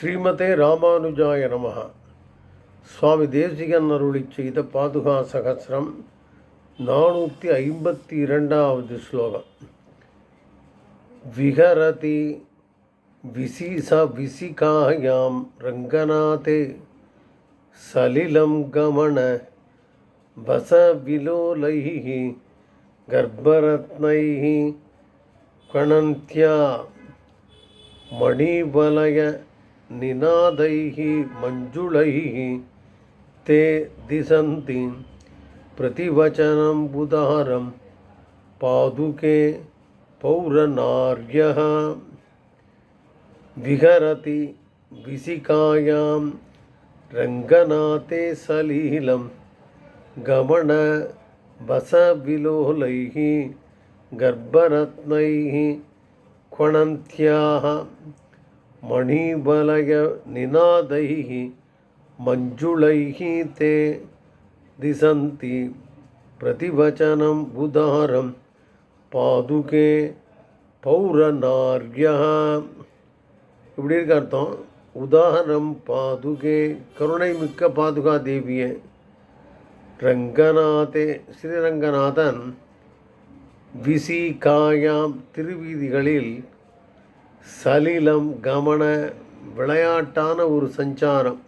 ஸ்ரீமதே ராமானுஜாய நமக சுவாமி தேசிகன் அருளி செய்த பாதுகா சகசிரம் நானூற்றி ஐம்பத்தி இரண்டாவது ஸ்லோகம். விகரதி விசிச விசிகாயாம் ரங்கநாதே சலிலம் கமண பச விலோலைः கர்ப்பரத்னைः கணந்தியா மணிவலய निनादैः मञ्जुळैः ते दिशन्ति प्रतिवचनं बुधारं पादुके पौरनार्यः विहरति विसिकायां रङ्गनाथे सलीलं गमन बसविलोलैः गर्भरत्नैः क्वणन्त्याः मणिबलयनिनादैः मञ्जुळैः ते दिशन्ति प्रतिवचनम् उदारं पादुके பௌரநார்யः இப்படி இருக்க அர்த்தம் உதாரணம் பாதுகே கருணை மிக்க பாதுகா தேவியே ரங்கநாதே ஸ்ரீரங்கநாதன் விசிகாயாம் திருவீதிகளில் சலிலம் கமன விளையாட்டான ஒரு சஞ்சாரம்.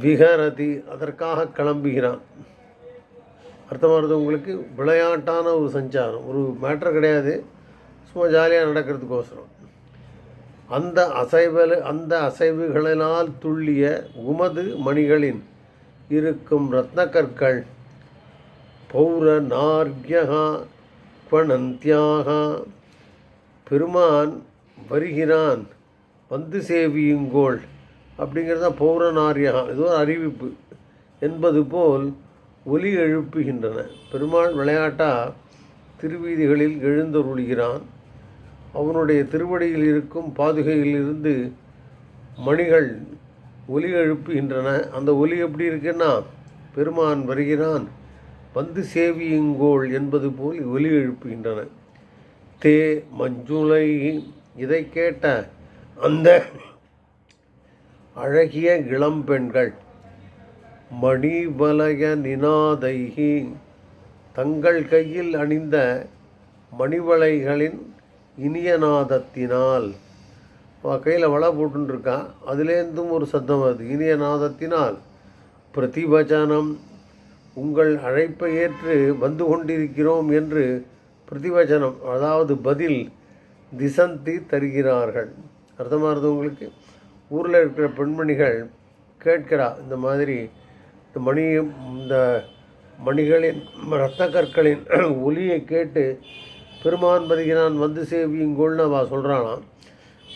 விகரதி அதற்காக கிளம்புகிறான். அர்த்தமாகிறது உங்களுக்கு? விளையாட்டான ஒரு சஞ்சாரம். ஒரு மேட்ரு கிடையாது. சும்மா ஜாலியாக நடக்கிறதுக்கோசரம். அந்த அசைவல் அந்த அசைவுகளினால் துள்ளிய உமது மணிகளின் இருக்கும் ரத்னக்கற்கள் பௌர நார்யகா குவனந்தியாக பெருமான் வருகிறான் வந்து சேவியுங்கோள். அப்படிங்கிறது தான் பௌரநாரியா இது ஒரு அறிவிப்பு என்பது போல் ஒலி எழுப்புகின்றன. பெருமாள் விளையாட்டா திருவீதிகளில் எழுந்தருளுகிறான். அவனுடைய திருவடியில் இருக்கும் பாதுகையிலிருந்து மணிகள் ஒலி எழுப்புகின்றன. அந்த ஒலி எப்படி இருக்குன்னா பெருமான் வருகிறான் வந்து சேவியுங்கோள் என்பது போல் ஒலி எழுப்புகின்றன. தே மஞ்சுளை இதை கேட்ட அந்த அழகிய இளம்பெண்கள் மணிவலய நினாதைகி தங்கள் கையில் அணிந்த மணிவளைகளின் இனிய நாதத்தினால் கையில் வளை போட்டுருக்கான் அதுலேருந்தும் ஒரு சத்தம் வருது இனிய நாதத்தினால் பிரதிபஜனம் உங்கள் அழைப்பை ஏற்று வந்து கொண்டிருக்கிறோம் என்று பிரதிவச்சனம் அதாவது பதில் திசந்தி தருகிறார்கள். அர்த்தமாகிறது உங்களுக்கு? ஊரில் இருக்கிற பெண்மணிகள் கேட்கிறா இந்த மாதிரி இந்த மணி இந்த மணிகளின் ரத்த கற்களின் ஒலியை கேட்டு பெருமான் பதிகிறான் வந்து சேவியுங்கோள்னு அவள் சொல்கிறாளாம்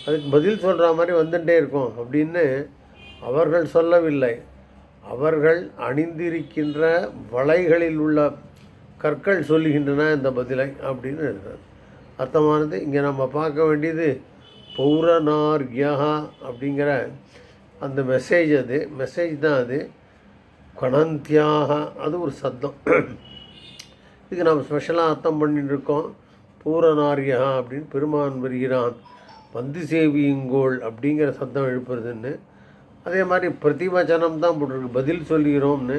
அதுக்கு பதில் சொல்கிற மாதிரி வந்துட்டே இருக்கும். அப்படின்னு அவர்கள் சொல்லவில்லை. அவர்கள் அணிந்திருக்கின்ற வலைகளில் உள்ள கற்கள் சொல்லுகின்றன இந்த பதிலை அப்படின்னு இருக்கிறது அர்த்தமானது இங்கே நம்ம பார்க்க வேண்டியது பௌரநார்யா அப்படிங்கிற அந்த மெசேஜ் அது. மெசேஜ் தான் அது. கணந்தியாக அது ஒரு சத்தம். இதுக்கு நம்ம ஸ்பெஷலாக அர்த்தம் பண்ணிட்டு இருக்கோம். பூரநாரியா அப்படின்னு பெருமான் வருகிறான். பந்து சேவியுங்கோள் அப்படிங்கிற சத்தம் எழுப்புறதுன்னு. அதே மாதிரி பிரதிவச்சனம் தான் போட்டிருக்கு. பதில் சொல்லுகிறோம்னு.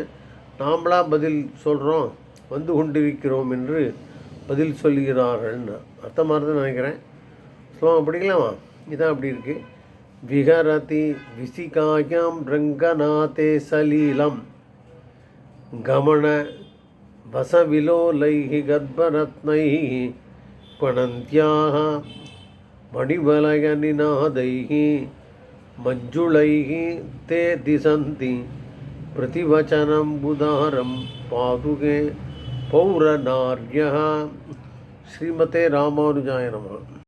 நாம்ளாக பதில் சொல்கிறோம் வந்து கொண்டிருக்கிறோம் என்று பதில் சொல்கிறார்கள்னு அர்த்தமானதுன்னு நினைக்கிறேன் ஸ்லோகம் படிக்கலாமா இதான் அப்படி இருக்குது விஹரதி விசிகாயாம் ரங்கநாதே சலீலம் கமன வசவிலோலைः गर्भरत्नैः क्वणन्त्याः मणिवलयनिनादैः मञ्जुळैः ते दिशन्ति प्रतिवचनं बुधारं पादुके பௌரணார்யா ஸ்ரீமதே ராமானுஜாய நம